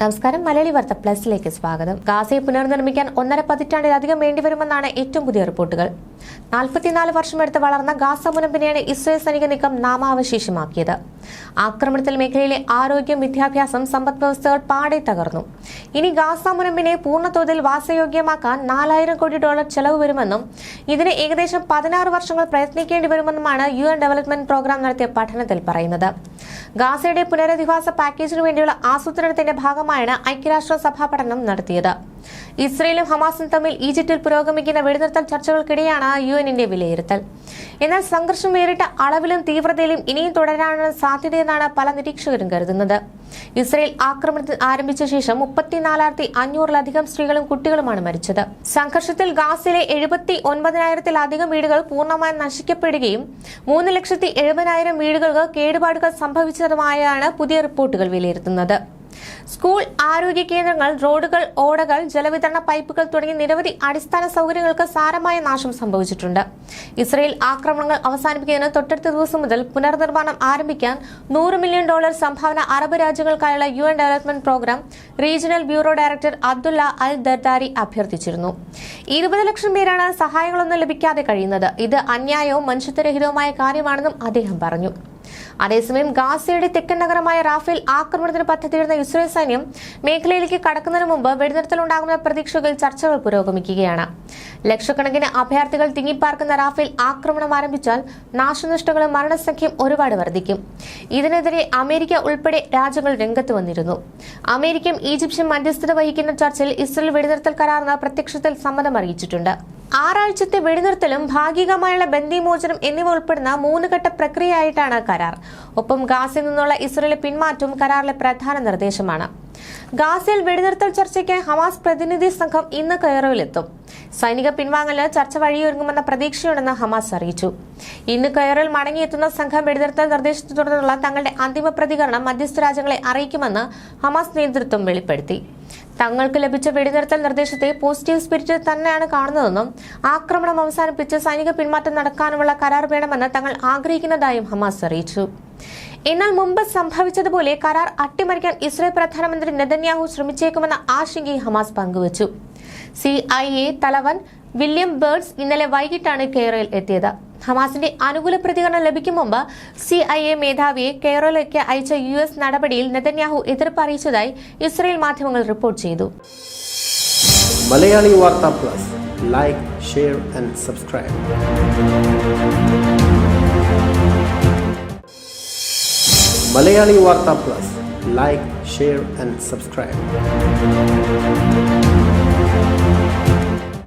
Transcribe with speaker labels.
Speaker 1: നമസ്കാരം. മലയാളി വാർത്ത പ്ലസിലേക്ക് സ്വാഗതം. ഗാസയെ പുനർനിർമ്മിക്കാൻ ഒന്നര പതിറ്റാണ്ടിലധികം വേണ്ടിവരുമെന്നാണ് ഏറ്റവും പുതിയ റിപ്പോർട്ടുകൾ. നാൽപ്പത്തിനാല് വർഷമെടുത്ത് വളർന്ന ഗാസ മുനമ്പിനെയാണ് ഇസ്രയേൽ സൈനിക നീക്കം നാമാവശേഷമാക്കിയത്. ആക്രമണത്തിൽ മേഖലയിലെ ആരോഗ്യം വിദ്യാഭ്യാസം സമ്പദ് വ്യവസ്ഥകൾ പാടെ തകർന്നു. ഇനി ഗാസ മുനമ്പിനെ പൂർണതോതിൽ വാസയോഗ്യമാക്കാൻ നാലായിരം കോടി ഡോളർ ചെലവ് വരുമെന്നും ഇതിന് ഏകദേശം പതിനാറ് വർഷങ്ങൾ പ്രയത്നിക്കേണ്ടി വരുമെന്നുമാണ് യു എൻ ഡെവലപ്മെന്റ് പ്രോഗ്രാം നടത്തിയ പഠനത്തിൽ പറയുന്നത്. ഗാസയുടെ പുനരധിവാസ പാക്കേജിനു വേണ്ടിയുള്ള ആസൂത്രണത്തിന്റെ ഭാഗമായാണ് ഐക്യരാഷ്ട്രസഭ പഠനം നടത്തിയത്. ഇസ്രയേലും ഹമാസും തമ്മിൽ ഈജിപ്തിൽ പുരോഗമിക്കുന്ന വെടിനിർത്തൽ ചർച്ചകൾക്കിടെയാണ് യു എന്നിന്റെ വിലയിരുത്തൽ. എന്നാൽ സംഘർഷം വേറിട്ട അളവിലും തീവ്രതയിലും ഇനിയും തുടരാനാണ് സാധ്യതയെന്നാണ് പല നിരീക്ഷകരും കരുതുന്നത്. ഇസ്രയേൽ ആക്രമണത്തിൽ ആരംഭിച്ച ശേഷം മുപ്പത്തിനാലായിരത്തി അഞ്ഞൂറിലധികം സ്ത്രീകളും കുട്ടികളുമാണ് മരിച്ചത്. സംഘർഷത്തിൽ ഗാസിലെ എഴുപത്തി ഒൻപതിനായിരത്തിലധികം വീടുകൾ പൂർണമായും നശിക്കപ്പെടുകയും മൂന്ന് ലക്ഷത്തി എഴുപതിനായിരം വീടുകൾക്ക് കേടുപാടുകൾ സംഭവിച്ചതുമായാണ് പുതിയ റിപ്പോർട്ടുകൾ വിലയിരുത്തുന്നത്. സ്കൂൾ ആരോഗ്യ കേന്ദ്രങ്ങൾ റോഡുകൾ ഓടകൾ ജലവിതരണ പൈപ്പുകൾ തുടങ്ങി നിരവധി അടിസ്ഥാന സൗകര്യങ്ങൾക്ക് സാരമായ നാശം സംഭവിച്ചിട്ടുണ്ട്. ഇസ്രയേൽ ആക്രമണങ്ങൾ അവസാനിപ്പിക്കുന്നതിന് തൊട്ടടുത്ത ദിവസം മുതൽ പുനർനിർമ്മാണം ആരംഭിക്കാൻ നൂറ് മില്യൺ ഡോളർ സംഭാവന Arab രാജ്യങ്ങൾക്കായുള്ള U N development programme regional bureau director Abdullah al Dardari അഭ്യർത്ഥിച്ചിരുന്നു. ഇരുപത് ലക്ഷം പേരാണ് സഹായങ്ങളൊന്നും ലഭിക്കാതെ കഴിയുന്നത്. ഇത് അന്യായവും മനുഷ്യത്വരഹിതവുമായ കാര്യമാണെന്നും അദ്ദേഹം പറഞ്ഞു. അതേസമയം ഗാസയുടെ തെക്കൻ നഗരമായ റാഫേൽ ആക്രമണത്തിന് പദ്ധതിയിടുന്ന ഇസ്രയേൽ സൈന്യം മേഖലയിലേക്ക് കടക്കുന്നതിന് മുമ്പ് വെടിനിർത്തലുണ്ടാകുന്ന പ്രതീക്ഷകൾ ചർച്ചകൾ പുരോഗമിക്കുകയാണ്. ലക്ഷക്കണക്കിന് അഭയാർത്ഥികൾ തിങ്ങിപ്പാർക്കുന്ന റാഫേൽ ആക്രമണം ആരംഭിച്ചാൽ നാശനഷ്ടങ്ങളും മരണസംഖ്യയും ഒരുപാട് വർദ്ധിക്കും. ഇതിനെതിരെ അമേരിക്ക ഉൾപ്പെടെ രാജ്യങ്ങൾ രംഗത്ത് വന്നിരുന്നു. അമേരിക്കയും ഈജിപ്ഷ്യൻ മധ്യസ്ഥത വഹിക്കുന്ന ചർച്ചയിൽ ഇസ്രയേൽ വെടിനിർത്തൽ കരാറിന് പ്രത്യക്ഷത്തിൽ സമ്മതം അറിയിച്ചിട്ടുണ്ട്. ആറാഴ്ചത്തെ വെടിനിർത്തലും ഭാഗികമായുള്ള ബന്ദിമോചനം എന്നിവ ഉൾപ്പെടുന്ന മൂന്ന് ഘട്ട പ്രക്രിയയായിട്ടാണ് കരാർ. ഒപ്പം ഗാസിൽ നിന്നുള്ള ഇസ്രയേലിലെ പിന്മാറ്റവും കരാറിലെ പ്രധാന നിർദ്ദേശമാണ്. ഗാസയിൽ വെടിനിർത്തൽ ചർച്ചയ്ക്ക് ഹമാസ് പ്രതിനിധി സംഘം ഇന്ന് കയറോയിലെത്തും സൈനിക പിൻവാങ്ങലിന് ചർച്ച വഴിയൊരുങ്ങുമെന്ന പ്രതീക്ഷയുണ്ടെന്ന് ഹമാസ് അറിയിച്ചു. ഇന്ന് കയറിൽ മടങ്ങിയെത്തുന്ന സംഘം വെടിനിർത്തൽ നിർദ്ദേശത്തെ തുടർന്നുള്ള തങ്ങളുടെ അന്തിമ പ്രതികരണം മധ്യസ്ഥ രാജ്യങ്ങളെ അറിയിക്കുമെന്ന് ഹമാസ് നേതൃത്വം വെളിപ്പെടുത്തി. തങ്ങൾക്ക് ലഭിച്ച വെടിനിർത്തൽ നിർദ്ദേശത്തെ പോസിറ്റീവ് സ്പിരിറ്റിൽ തന്നെയാണ് കാണുന്നതെന്നും ആക്രമണം അവസാനിപ്പിച്ച് സൈനിക പിന്മാറ്റം നടക്കാനുള്ള കരാർ വേണമെന്ന് തങ്ങൾ ആഗ്രഹിക്കുന്നതായും ഹമാസ് അറിയിച്ചു. എന്നാൽ മുമ്പ് സംഭവിച്ചതുപോലെ കരാർ അട്ടിമറിക്കാൻ ഇസ്രയേൽ പ്രധാനമന്ത്രി നെതന്യാഹു ശ്രമിച്ചേക്കുമെന്ന ആശങ്കയും ഹമാസ് പങ്കുവച്ചു. സി ഐ എ തലവൻ വില്യം ബേർഡ്സ് ഇന്നലെ വൈകിട്ടാണ് കേരളയിൽ എത്തിയത്. ഹമാസിന്റെ അനുകൂല പ്രതികരണം ലഭിക്കും മുമ്പ് സി ഐ എ മേധാവിയെ കെയറോയിലേക്ക് അയച്ച യു എസ് നടപടിയിൽ നെതന്യാഹു എതിർപ്പ് അറിയിച്ചതായി ഇസ്രയേൽ മാധ്യമങ്ങൾ റിപ്പോർട്ട് ചെയ്തു.
Speaker 2: Malayali Vartha plus. Like share and subscribe Malayali Vartha plus. Like share and subscribe